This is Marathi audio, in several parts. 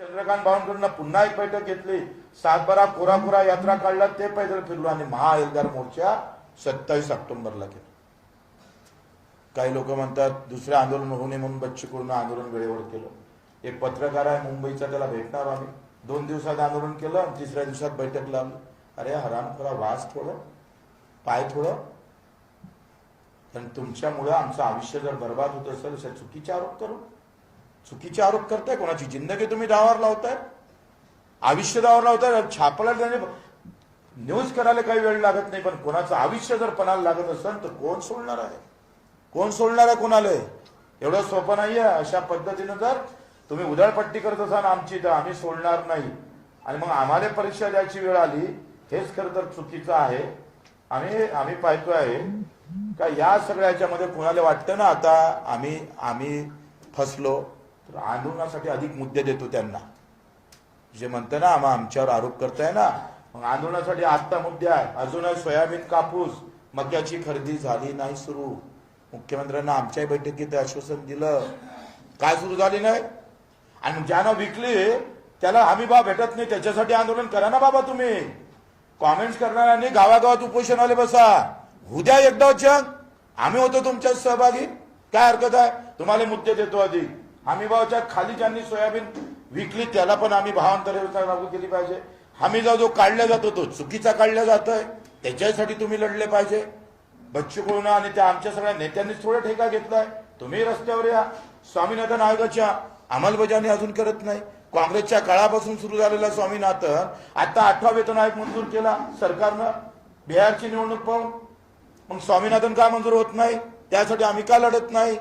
चंद्रकांत बावनकरनं पुन्हा एक बैठक घेतली. सातबारा कोरा कोरा यात्रा काढला ते पैदल फिरलो आणि महाएल्गार मोर्चा सत्तावीस ऑक्टोबरला केला. काही लोक म्हणतात दुसरे आंदोलन होऊ नये म्हणून बच्चीकडून आंदोलन वेळेवर केलं. एक पत्रकार आहे मुंबईचा त्याला भेटणार आम्ही. दोन दिवसात आंदोलन केलं आणि तिसऱ्या दिवसात बैठक लावली. अरे हराम थोडा वास थोडं पाय थोडं. कारण तुमच्यामुळं आमचं आयुष्य जर बर्बाद होत असेल तर चुकीचे आरोप करू चुकीचे आरोप करताय कोणाची जिंदगी तुम्ही दावावर लावताय? आयुष्य दावावर लावताय छापला त्याने न्यूज करायला काही वेळ लागत नाही पण कोणाचं आयुष्य जर पणाला लागत असेल तर कोण सोडणार आहे? कोण सोडणार आहे कोणाला? एवढं सोपं नाहीये. अशा पद्धतीनं जर तुम्ही उधळपट्टी करत असाल आमची तर आम्ही सोडणार नाही. आणि मग आम्हाला परीक्षा द्यायची वेळ आली हेच खरं तर चुकीचं आहे. आणि आम्ही पाहतो आहे का या सगळ्याच्यामध्ये कुणाला वाटतं ना आता आम्ही आम्ही फसलो. तर आंदोलनासाठी अधिक मुद्दे देतो त्यांना. जे म्हणतं ना आम्हा आमच्यावर आरोप करताय ना मग आंदोलनासाठी आत्ता मुद्दे आहे अजूनही सोयाबीन कापूस. मक्याची खरेदी झाली नाही सुरू. मुख्यमंत्र्यांना आमच्याही बैठकीत आश्वासन दिलं. काय सुरू झाली नाही? आणि ज्यानं विकली त्याला हमी भाव भेटत नाही. त्याच्यासाठी आंदोलन करा ना बाबा तुम्ही. कॉमेंट्स करणाऱ्यांनी गावागावात उपोषणाले बसा. उद्या एकदा जग. आम्ही होतो तुमच्यात सहभागी. काय हरकत आहे? तुम्हाला मुद्दे देतो आधी हमीभावाच्या खाली ज्यांनी सोयाबीन विकली त्याला पण आम्ही भावांतर लागू केली पाहिजे. हमी जो काढला जातो तो चुकीचा काढला जातोय. त्याच्यासाठी तुम्ही लढले पाहिजे. बच्चू कोरोना आणि त्या आमच्या सगळ्या नेत्यांनीच थोडा ठेका घेतलाय. तुम्ही रस्त्यावर या. स्वामीनाथन आयोगाच्या अंमलबजावणी अजून करत नाही. काँग्रेसच्या काळापासून सुरू झालेला स्वामीनाथन आता आठवा वेतन आयोग मंजूर केला. सरकारनं बिहारची निवडणूक पाहून. मग स्वामीनाथन का मंजूर होत नाही? त्यासाठी आम्ही का लढत नाही?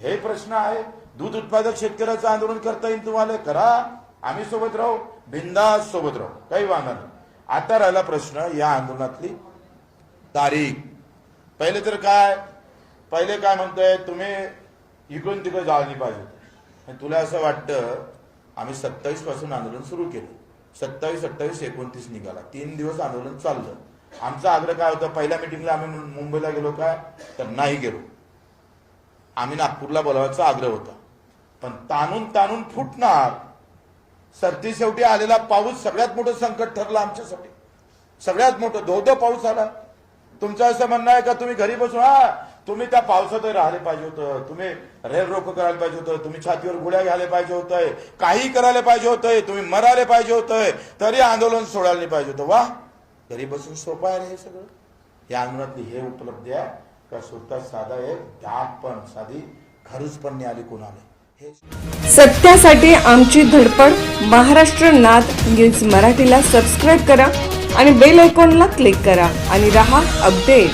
हे प्रश्न आहे. दूध उत्पादक शेतकऱ्याचं आंदोलन करता येईल तुम्हाला? करा. आम्ही सोबत राहू. बिंदास सोबत राहू. काही वांधा नाही. आता राहिला प्रश्न या आंदोलनातली तारीख. पहिले तर काय? पहिले काय म्हणतोय तुम्ही इकडून तिकडे जायला नाही पाहिजे आणि तुला असं वाटतं आम्ही सत्तावीसपासून आंदोलन सुरू केलं. सत्तावीस अठ्ठावीस एकोणतीस निघाला. तीन दिवस आंदोलन चाललं. आमचा आग्रह काय होता? पहिल्या मिटिंगला आम्ही मुंबईला गेलो काय तर नाही गेलो. आम्ही नागपूरला बोलावायचा आग्रह होता. पण ताणून ताणून फुटणार. सरती शेवटी आलेला पाऊस सगळ्यात मोठं संकट ठरलं आमच्यासाठी. सगळ्यात मोठं धो धो पाऊस आला. तुमचं असं म्हणणं आहे का? तुम्ही घरी बसून हा तुम्ही त्या पावसातही राहिले पाहिजे होतं. तुम्ही रेल रोको करायला पाहिजे होतं. तुम्ही छातीवर गुड्या घ्यायला पाहिजे होतंय. काही करायला पाहिजे होतंय. तुम्ही मरायला पाहिजे होतंय. तरी आंदोलन सोडायला नाही पाहिजे होतं. वा घरी बसून सोपं आहे रे हे सगळं. या अंगणातली हे उपलब्धी आहे. का स्वतः साधा एक दाब पण साधी खरूच पण नाही आली कोणाला? सत्यासाठी आमची धडपड महाराष्ट्र नाद न्यूज मराठीला सबस्क्राईब करा आणि बेल आयकॉनला क्लिक करा आणि रहा अपडेट.